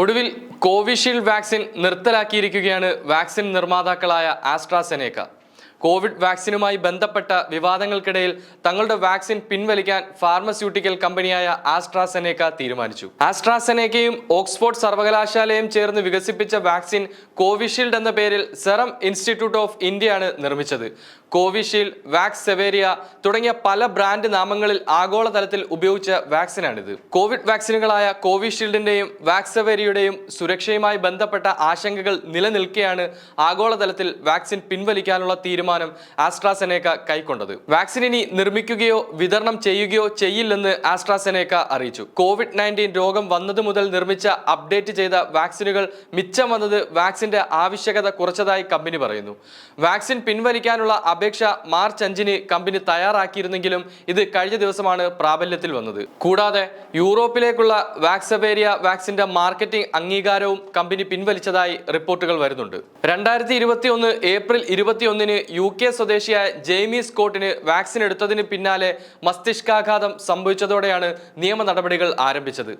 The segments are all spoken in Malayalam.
ഒടുവിൽ കോവിഷീൽഡ് വാക്സിൻ നിർത്തലാക്കിയിരിക്കുകയാണ് വാക്സിൻ നിർമ്മാതാക്കളായ ആസ്ട്രാസെനേക്ക. കോവിഡ് വാക്സിനുമായി ബന്ധപ്പെട്ട വിവാദങ്ങൾക്കിടയിൽ തങ്ങളുടെ വാക്സിൻ പിൻവലിക്കാൻ ഫാർമസ്യൂട്ടിക്കൽ കമ്പനിയായ ആസ്ട്രാസെനേക്ക തീരുമാനിച്ചു. ആസ്ട്രാസെനേക്കയും ഓക്സ്ഫോർഡ് സർവകലാശാലയും ചേർന്ന് വികസിപ്പിച്ച വാക്സിൻ കോവിഷീൽഡ് എന്ന പേരിൽ സെറം ഇൻസ്റ്റിറ്റ്യൂട്ട് ഓഫ് ഇന്ത്യയാണ് നിർമ്മിച്ചത്. കോവിഷീൽഡ് വാക്സ് സെവേരിയ തുടങ്ങിയ പല ബ്രാൻഡ് നാമങ്ങളിൽ ആഗോളതലത്തിൽ ഉപയോഗിച്ച വാക്സിനാണിത്. കോവിഡ് വാക്സിനുകളായ കോവിഷീൽഡിന്റെയും വാക്സ് വാക്സവേരിയുടെയും സുരക്ഷയുമായി ബന്ധപ്പെട്ട ആശങ്കകൾ നിലനിൽക്കെയാണ് ആഗോളതലത്തിൽ വാക്സിൻ പിൻവലിക്കാനുള്ള തീരുമാനം ആസ്ട്രാസെനേക്ക കൈക്കൊണ്ടത്. വാക്സിൻ ഇനി നിർമ്മിക്കുകയോ വിതരണം ചെയ്യുകയോ ചെയ്യില്ലെന്ന് ആസ്ട്രാസെനേക്ക അറിയിച്ചു. കോവിഡ് നയന്റീൻ രോഗം വന്നതു മുതൽ നിർമ്മിച്ച അപ്ഡേറ്റ് ചെയ്ത വാക്സിനുകൾ മിച്ചം വന്നത് വാക്സിന്റെ ആവശ്യകത കുറച്ചതായി കമ്പനി പറയുന്നു. വാക്സിൻ പിൻവലിക്കാനുള്ള അപേക്ഷ മാർച്ച് അഞ്ചിന് കമ്പനി തയ്യാറാക്കിയിരുന്നെങ്കിലും ഇത് കഴിഞ്ഞ ദിവസമാണ് പ്രാബല്യത്തിൽ വന്നത്. കൂടാതെ യൂറോപ്പിലേക്കുള്ള വാക്സവേരിയ വാക്സിന്റെ മാർക്കറ്റിംഗ് അംഗീകാരവും കമ്പനി പിൻവലിച്ചതായി റിപ്പോർട്ടുകൾ വരുന്നുണ്ട്. രണ്ടായിരത്തി ഇരുപത്തി ഒന്ന് ഏപ്രിൽ ഇരുപത്തിയൊന്നിന് യു കെ സ്വദേശിയായ ജെയ്മി സ്കോട്ടിന് വാക്സിൻ എടുത്തതിന് പിന്നാലെ മസ്തിഷ്കാഘാതം സംഭവിച്ചതോടെയാണ് നിയമ നടപടികൾ ആരംഭിച്ചത്.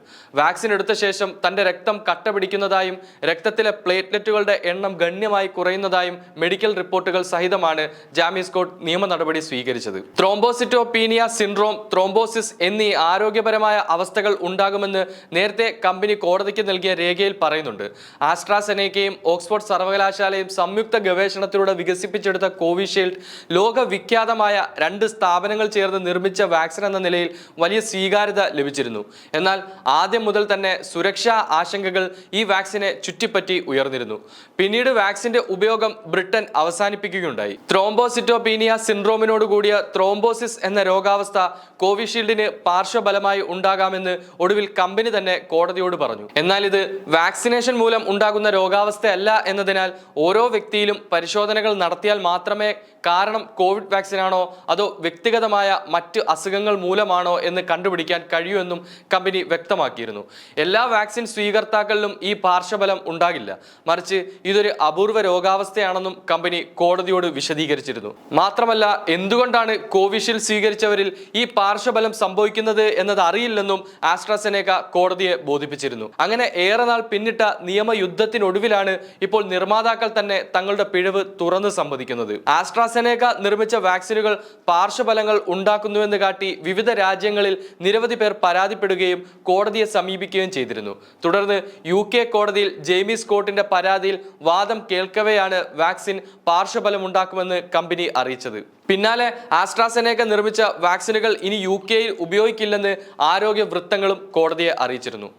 വാക്സിൻ എടുത്ത ശേഷം തന്റെ രക്തം കട്ട പിടിക്കുന്നതായും രക്തത്തിലെ പ്ലേറ്റ്ലെറ്റുകളുടെ എണ്ണം ഗണ്യമായി കുറയുന്നതായും മെഡിക്കൽ റിപ്പോർട്ടുകൾ സഹിതമാണ് ജാമി സ്കോട്ട് നിയമ നടപടി സ്വീകരിച്ചത്. ത്രോംബോസിറ്റോപീനിയ സിൻഡ്രോം ത്രോംബോസിസ് എന്നീ ആരോഗ്യപരമായ അവസ്ഥകൾ ഉണ്ടാകുമെന്ന് നേരത്തെ കമ്പനി കോടതിക്ക് നൽകിയ രേഖയിൽ പറയുന്നുണ്ട്. ആസ്ട്രാസെനേക്കയും ഓക്സ്ഫോർഡ് സർവകലാശാലയും സംയുക്ത ഗവേഷണത്തിലൂടെ വികസിപ്പിച്ചെടുത്ത കോവിഷീൽഡ്. ലോകവിഖ്യാതമായ രണ്ട് സ്ഥാപനങ്ങൾ ചേർന്ന് നിർമ്മിച്ച വാക്സിൻ എന്ന നിലയിൽ വലിയ സ്വീകാര്യത ലഭിച്ചിരുന്നു. എന്നാൽ ആദ്യം മുതൽ തന്നെ സുരക്ഷാ ആശങ്കകൾ ഈ വാക്സിനെ ചുറ്റിപ്പറ്റി ഉയർന്നിരുന്നു. പിന്നീട് വാക്സിന്റെ ഉപയോഗം ബ്രിട്ടൻ അവസാനിപ്പിക്കുകയുണ്ടായി. ത്രോംബോസിറ്റോപീനിയ സിൻഡ്രോമിനോട് കൂടിയ ത്രോംബോസിസ് എന്ന രോഗാവസ്ഥ കോവിഷീൽഡിന് പാർശ്വഫലമായി ഉണ്ടാകാമെന്ന് ഒടുവിൽ കമ്പനി തന്നെ കോടതിയോട് പറഞ്ഞു. എന്നാൽ ഇത് വാക്സിനേഷൻ മൂലം ഉണ്ടാകുന്ന രോഗാവസ്ഥയല്ല എന്നതിനാൽ ഓരോ വ്യക്തിയിലും പരിശോധനകൾ നടത്തിയാൽ മാത്രമേ കാരണം കോവിഡ് വാക്സിനാണോ അതോ വ്യക്തിഗതമായ മറ്റ് അസുഖങ്ങൾ മൂലമാണോ എന്ന് കണ്ടുപിടിക്കാൻ കഴിയുമെന്നും കമ്പനി വ്യക്തമാക്കിയിരുന്നു. എല്ലാ വാക്സിൻ സ്വീകർത്താക്കളിലും ഈ പാർശ്വഫലം ഉണ്ടാകില്ല. മറിച്ച് ഇതൊരു അപൂർവ രോഗാവസ്ഥയാണെന്നും കമ്പനി കോടതിയോട് വിശദീകരിച്ചിരുന്നു. മാത്രമല്ല എന്തുകൊണ്ടാണ് കോവിഷീൽഡ് സ്വീകരിച്ചവരിൽ ഈ പാർശ്വഫലം സംഭവിക്കുന്നത് എന്നത് അറിയില്ലെന്നും ആസ്ട്രാസെനേക്ക കോടതിയെ ബോധിപ്പിച്ചിരുന്നു. അങ്ങനെ ഏറെ നാൾ പിന്നിട്ട നിയമയുദ്ധത്തിനൊടുവിലാണ് ഇപ്പോൾ നിർമ്മാതാക്കൾ തന്നെ തങ്ങളുടെ പിഴവ് തുറന്ന് സമ്മതിക്കുന്നത്. ആസ്ട്രാസെനേക്ക നിർമ്മിച്ച വാക്സിനുകൾ പാർശ്വഫലങ്ങൾ ഉണ്ടാക്കുന്നുവെന്ന് കാട്ടി വിവിധ രാജ്യങ്ങളിൽ നിരവധി പേർ പരാതിപ്പെടുകയും കോടതിയെ സമീപിക്കുകയും ചെയ്തിരുന്നു. തുടർന്ന് യു കെ കോടതിയിൽ ജെയ്മി സ്കോട്ടിന്റെ പരാതിയിൽ വാദം കേൾക്കവെയാണ് വാക്സിൻ പാർശ്വഫലം ഉണ്ടാക്കുമെന്ന് കമ്പനി അറിയിച്ചത്. പിന്നാലെ ആസ്ട്രാസെനേക നിർമ്മിച്ച വാക്സിനുകൾ ഇനി യു കെയിൽ ഉപയോഗിക്കില്ലെന്ന് ആരോഗ്യ വൃത്തങ്ങളും കോടതിയെ അറിയിച്ചിരുന്നു.